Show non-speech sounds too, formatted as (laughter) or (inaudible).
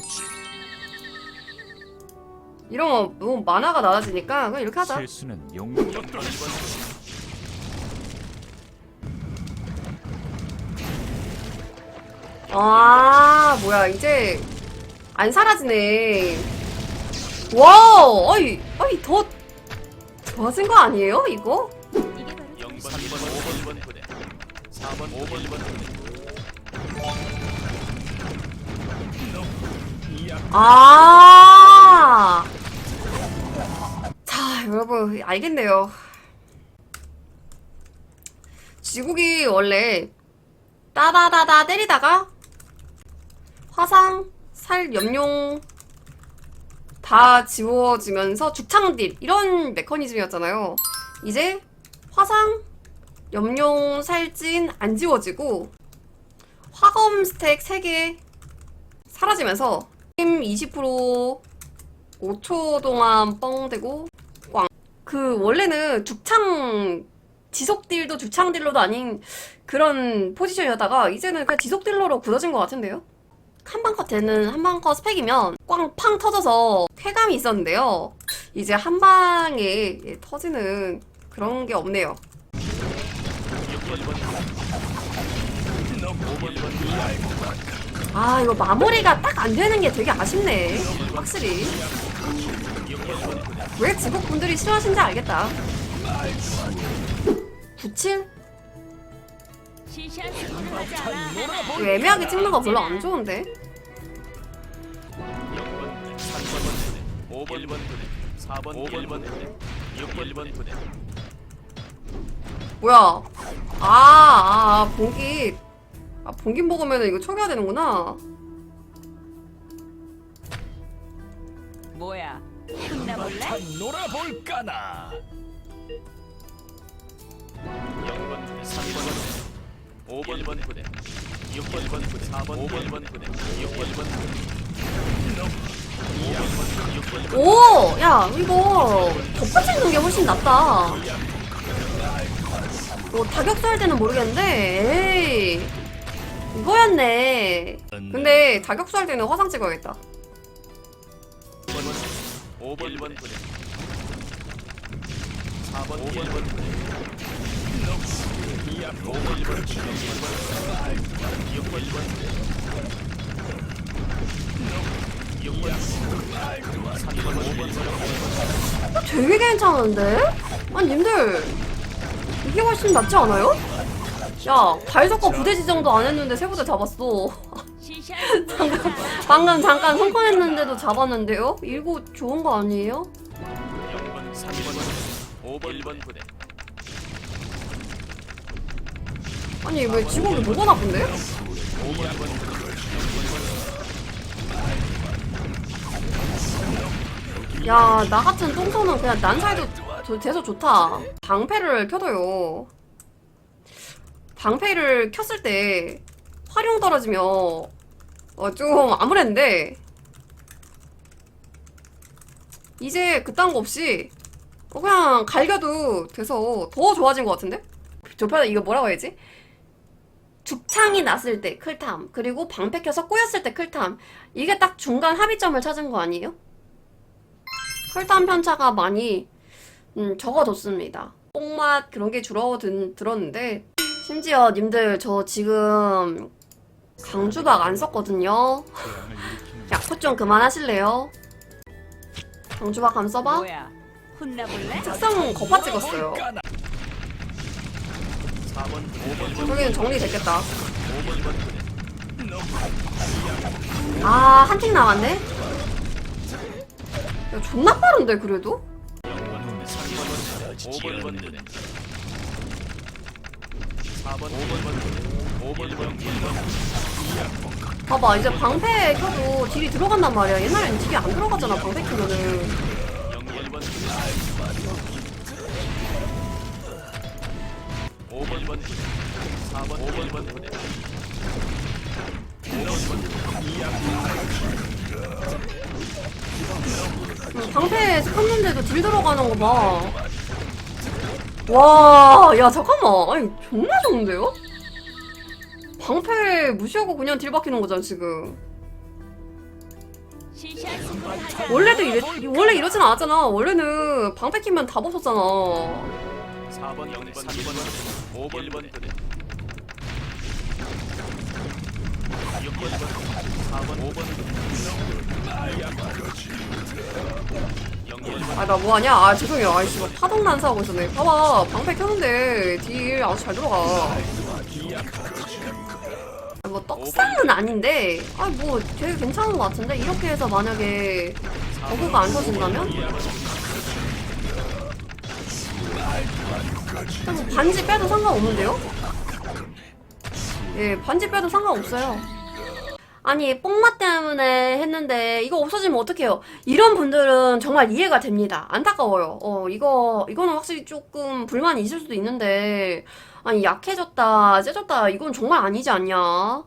수 없지. 이러면 너무 만화가 낮아지니까 그냥 이렇게 하자. 실수는 용기 어떤 아 뭐야 이제 안 사라지네. 와, 아이, 아이 더 좋아진 거 아니에요 이거? 0번 3번 5번 1번 부대 4번 5번 1번 부대 아. 자, 여러분 알겠네요. 지국이 원래 따다다다 때리다가 화상, 살, 염용 다 지워지면서 죽창딜 이런 메커니즘이었잖아요. 이제 화상, 염용, 살찐 안 지워지고 화검 스택 3개 사라지면서 힘 20% 5초 동안 뻥되고 꽝. 그 원래는 죽창 지속 딜도 죽창 딜러도 아닌 그런 포지션이었다가 이제는 그냥 지속 딜러로 굳어진 것 같은데요? 한방 컷 되는 한방 컷 스펙이면 꽝팡 터져서 쾌감이 있었는데요. 이제 한 방에 예, 터지는 그런 게 없네요. 6번 1번 5번 1번 아 이거 마무리가 딱 안 되는 게 되게 아쉽네. 확실히. 6번 1번 부대 왜 지국 분들이 싫어하시는지 알겠다. 97? 이거 애매하게 찍는 거 별로 안 좋은데? 0번 3번 부대 5번 1번 부대 4번 5번 1번 부대 6번 1번 부대 뭐야? 아, 아, 아봉 봉깃 먹으면 이거 초기화 되는구나. 뭐야? 혼나볼래? 놀아볼까나 0번 부대 3번 부대 5번 1번 부대 6번 1번 부대 4번 5번 1번 부대 6번 1번 부대 6번 1번 오! 야, 이거 덮어 찍는 게 훨씬 낫다. 뭐 타격살 때는 모르겠는데, 에이. 이거였네. 근데 자격수 할 때는 화상 찍어야겠다. 5번 1번 부대 4번 5번 1번 부대 5번 1번 부대 6번 1번 부대 6번 3번 5번 1번 어, 되게 괜찮은데? 아니, 님들. 이게 훨씬 낫지 않아요? 야, 발석과 부대 지정도 안 했는데 세 부대 잡았어. (laughs) 방금 잠깐 성공했는데도 잡았는데요? 이거 좋은 거 아니에요? 0번 3번 5번 1번 부대 아니, 왜 직업이 뭐가 나쁜데? 5번 1번 부대 야, 나 같은 똥손은 그냥 난사해도 저- 돼서 좋다. 방패를 켜둬요. 방패를 켰을 때 활용 떨어지면 어, 좀 아무랬는데 이제 그딴 거 없이 어, 그냥 갈겨도 돼서 더 좋아진 것 같은데? 좁혀 이거 뭐라고 해야지? 죽창이 났을 때 클탐 그리고 방패 켜서 꼬였을 때 클탐 이게 딱 중간 합의점을 찾은 거 아니에요? 혈당 편차가 많이 음, 적어졌습니다. 뽕맛 그런 게 줄어든 들었는데 심지어 님들 저 지금 강주박 안 썼거든요. 약포 좀 그만하실래요? 강주박 안 써봐? 뭐야? 혼나볼래? 특성 거파 찍었어요. 4번 5번 1번 저기는 정리됐겠다. 5번 1번 부대 아, 한 팀 남았네? 야, 존나 빠른데, 그래도? 봐봐, 이제 방패 켜도 딜이 들어간단 말이야. 옛날엔 딜이 안 들어가잖아, 방패 켜면은. 0번 1번 부대 5번 1번 부대 4번 5번 1번 부대 5번 1번 부대 방패 켰는데도 딜 들어가는 거 봐. 와, 야, 잠깐만. 아니, 존나 좋은데요? 방패 무시하고 그냥 딜 박히는 거잖아, 지금. 원래도 이래, 원래 이러진 않았잖아. 원래는 방패 키면 다 벗었잖아. 4번 0번 3번 5번 1번 부대 6번 4번 5번 부대 0번 아, 나 뭐하냐? 아, 죄송해요. 아이씨, 막 파동 난사하고 있었네. 봐봐, 방패 켰는데 딜 아주 잘 들어가. 아, 뭐, 떡상은 아닌데, 아, 뭐, 되게 괜찮은 것 같은데? 이렇게 해서 만약에 버그가 안 터진다면? 일단 뭐 반지 빼도 상관없는데요? 예, 반지 빼도 상관없어요. 아니, 뽕맛 때문에 했는데, 이거 없어지면 어떡해요? 이런 분들은 정말 이해가 됩니다. 안타까워요. 어, 이거, 이거는 확실히 조금 불만이 있을 수도 있는데, 아니, 약해졌다, 세졌다, 이건 정말 아니지 않냐?